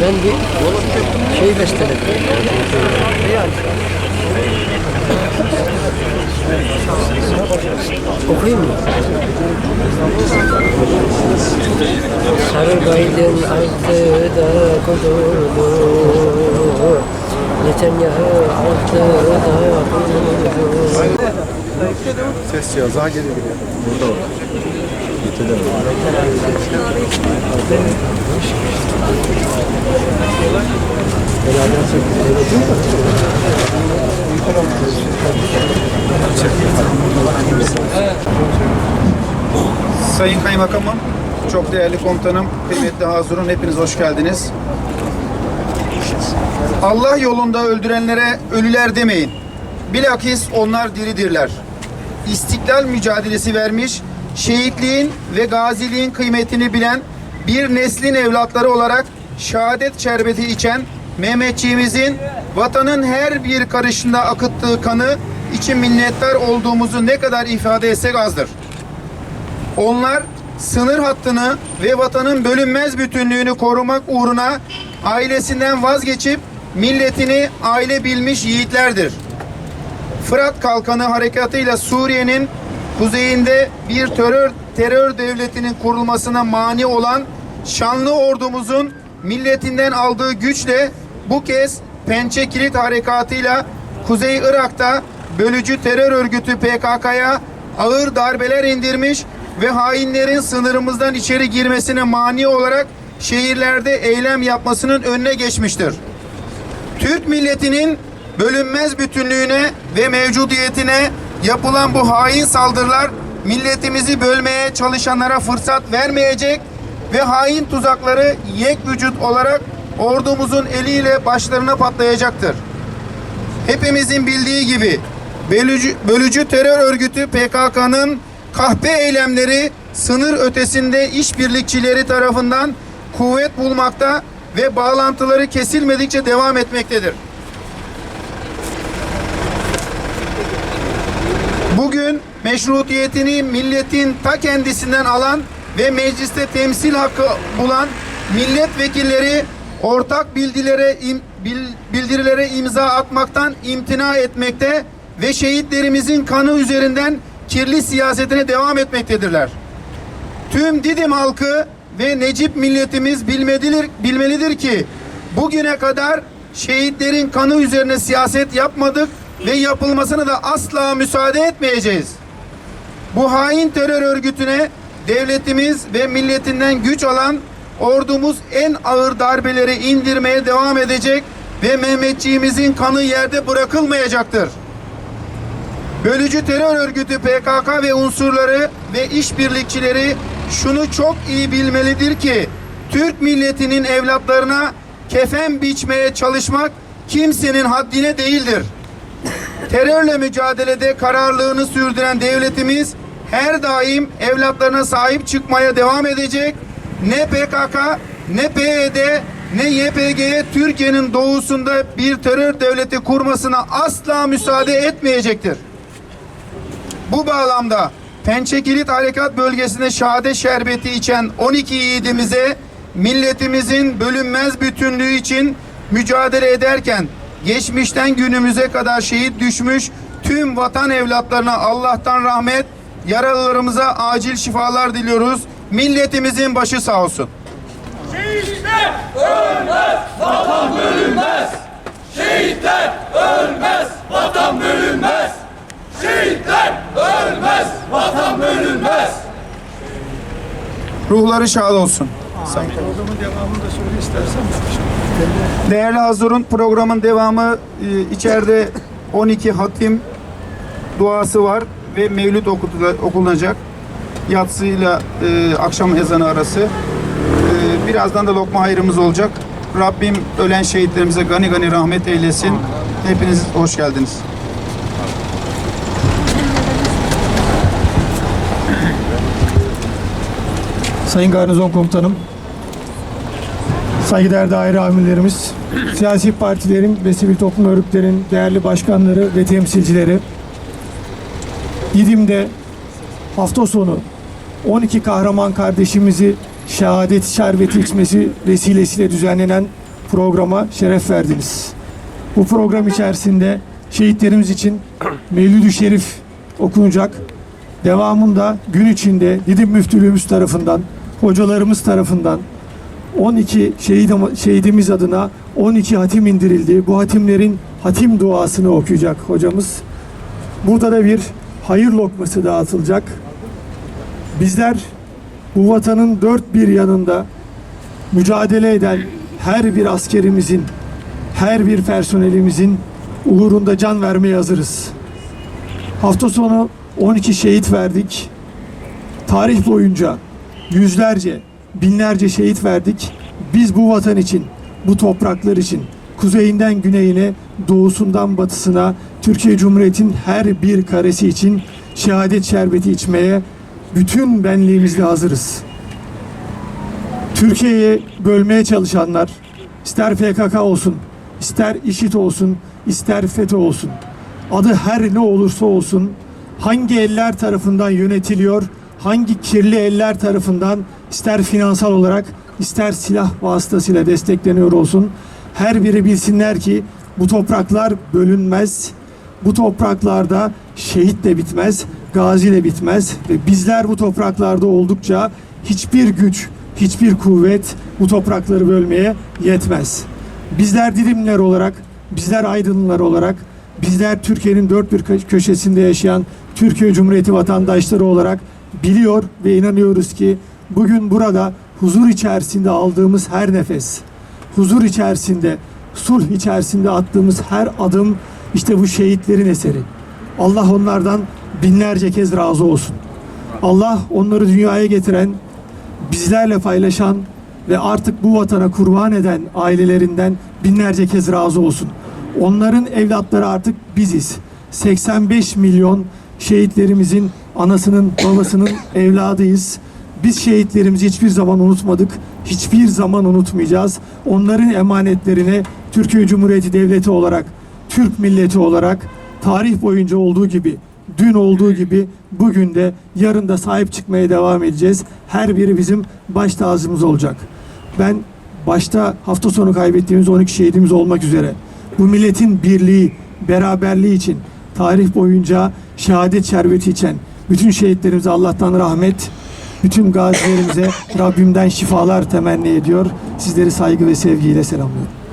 Ben bir şey besteledim. Okuyayım mı? Sarı gaydın altı da kudurdu Netanyahu altı da kudurdu Ses cihazı ha geliyor geliyor. Burada o. Sayın Kaymakamım, çok değerli komutanım, kıymetli Hazırun hepiniz hoş geldiniz. Allah yolunda öldürenlere ölüler demeyin. Bilakis onlar diridirler. İstiklal mücadelesi vermiş, şehitliğin ve gaziliğin kıymetini bilen bir neslin evlatları olarak şehadet şerbeti içen Mehmetçiğimizin vatanın her bir karışında akıttığı kanı için minnettar olduğumuzu ne kadar ifade etsek azdır. Onlar sınır hattını ve vatanın bölünmez bütünlüğünü korumak uğruna ailesinden vazgeçip milletini aile bilmiş yiğitlerdir. Fırat Kalkanı harekatıyla Suriye'nin kuzeyinde bir terör terör devletinin kurulmasına mani olan şanlı ordumuzun milletinden aldığı güçle bu kez Pençe Kilit harekatıyla Kuzey Irak'ta bölücü terör örgütü PKK'ya ağır darbeler indirmiş ve hainlerin sınırımızdan içeri girmesine mani olarak şehirlerde eylem yapmasının önüne geçmiştir. Türk milletinin bölünmez bütünlüğüne ve mevcudiyetine yapılan bu hain saldırılar milletimizi bölmeye çalışanlara fırsat vermeyecek ve hain tuzakları yek vücut olarak ordumuzun eliyle başlarına patlayacaktır. Hepimizin bildiği gibi bölücü, bölücü terör örgütü PKK'nın kahpe eylemleri sınır ötesinde işbirlikçileri tarafından kuvvet bulmakta ve bağlantıları kesilmedikçe devam etmektedir. Bugün meşrutiyetini milletin ta kendisinden alan ve mecliste temsil hakkı bulan milletvekilleri ortak bildirilere im- bil- bildirilere imza atmaktan imtina etmekte ve şehitlerimizin kanı üzerinden kirli siyasetine devam etmektedirler. Tüm Didim halkı ve Necip milletimiz bilmelidir, bilmelidir ki bugüne kadar şehitlerin kanı üzerine siyaset yapmadık ve yapılmasını da asla müsaade etmeyeceğiz. Bu hain terör örgütüne devletimiz ve milletinden güç alan ordumuz en ağır darbeleri indirmeye devam edecek ve Mehmetçiğimizin kanı yerde bırakılmayacaktır. Bölücü terör örgütü PKK ve unsurları ve işbirlikçileri şunu çok iyi bilmelidir ki Türk milletinin evlatlarına kefen biçmeye çalışmak kimsenin haddine değildir. Terörle mücadelede kararlılığını sürdüren devletimiz her daim evlatlarına sahip çıkmaya devam edecek. Ne PKK, ne PYD, ne YPG'ye Türkiye'nin doğusunda bir terör devleti kurmasına asla müsaade etmeyecektir. Bu bağlamda Pençe Kilit Harekat Bölgesi'nde şehadet şerbeti içen 12 yiğidimize milletimizin bölünmez bütünlüğü için mücadele ederken geçmişten günümüze kadar şehit düşmüş tüm vatan evlatlarına Allah'tan rahmet, yaralılarımıza acil şifalar diliyoruz. Milletimizin başı sağ olsun. Şehitler ölmez, vatan bölünmez. Şehitler ölmez, vatan bölünmez. Şehitler ölmez, vatan bölünmez. Ruhları şad olsun. Sayın. Programın devamını da söyle istersen. Değerli Hazurun programın devamı e, içeride 12 hatim duası var ve mevlüt okunacak. Yatsıyla e, akşam ezanı arası. E, birazdan da lokma hayrımız olacak. Rabbim ölen şehitlerimize gani gani rahmet eylesin. Hepiniz hoş geldiniz. Sayın Garnizon Komutanım, saygıdeğer daire amirlerimiz, siyasi partilerin ve sivil toplum örgütlerinin değerli başkanları ve temsilcileri, Didim'de hafta sonu 12 kahraman kardeşimizi şehadet şerbeti içmesi vesilesiyle düzenlenen programa şeref verdiniz. Bu program içerisinde şehitlerimiz için Mevlid-i Şerif okunacak. Devamında gün içinde Didim Müftülüğümüz tarafından, hocalarımız tarafından 12 şehit, şehidimiz adına 12 hatim indirildi. Bu hatimlerin hatim duasını okuyacak hocamız. Burada da bir hayır lokması dağıtılacak. Bizler bu vatanın dört bir yanında mücadele eden her bir askerimizin, her bir personelimizin uğrunda can vermeye hazırız. Hafta sonu 12 şehit verdik. Tarih boyunca yüzlerce, binlerce şehit verdik. Biz bu vatan için, bu topraklar için, kuzeyinden güneyine, doğusundan batısına, Türkiye Cumhuriyeti'nin her bir karesi için şehadet şerbeti içmeye bütün benliğimizle hazırız. Türkiye'yi bölmeye çalışanlar, ister PKK olsun, ister IŞİD olsun, ister FETÖ olsun, adı her ne olursa olsun, hangi eller tarafından yönetiliyor, hangi kirli eller tarafından ister finansal olarak, ister silah vasıtasıyla destekleniyor olsun, her biri bilsinler ki bu topraklar bölünmez, bu topraklarda şehit de bitmez, gazi de bitmez ve bizler bu topraklarda oldukça hiçbir güç, hiçbir kuvvet bu toprakları bölmeye yetmez. Bizler Didimler olarak, bizler Aydınlılar olarak, bizler Türkiye'nin dört bir kö- köşesinde yaşayan Türkiye Cumhuriyeti vatandaşları olarak biliyor ve inanıyoruz ki bugün burada huzur içerisinde aldığımız her nefes, huzur içerisinde, sulh içerisinde attığımız her adım işte bu şehitlerin eseri. Allah onlardan binlerce kez razı olsun. Allah onları dünyaya getiren, bizlerle paylaşan ve artık bu vatana kurban eden ailelerinden binlerce kez razı olsun. Onların evlatları artık biziz. 85 milyon şehitlerimizin anasının babasının evladıyız. Biz şehitlerimizi hiçbir zaman unutmadık. Hiçbir zaman unutmayacağız. Onların emanetlerine Türkiye Cumhuriyeti Devleti olarak, Türk milleti olarak tarih boyunca olduğu gibi, dün olduğu gibi bugün de yarın da sahip çıkmaya devam edeceğiz. Her biri bizim baş tacımız olacak. Ben başta hafta sonu kaybettiğimiz 12 şehidimiz olmak üzere bu milletin birliği, beraberliği için tarih boyunca şehadet şerbeti içen bütün şehitlerimize Allah'tan rahmet, bütün gazilerimize Rabbimden şifalar temenni ediyor. Sizleri saygı ve sevgiyle selamlıyorum.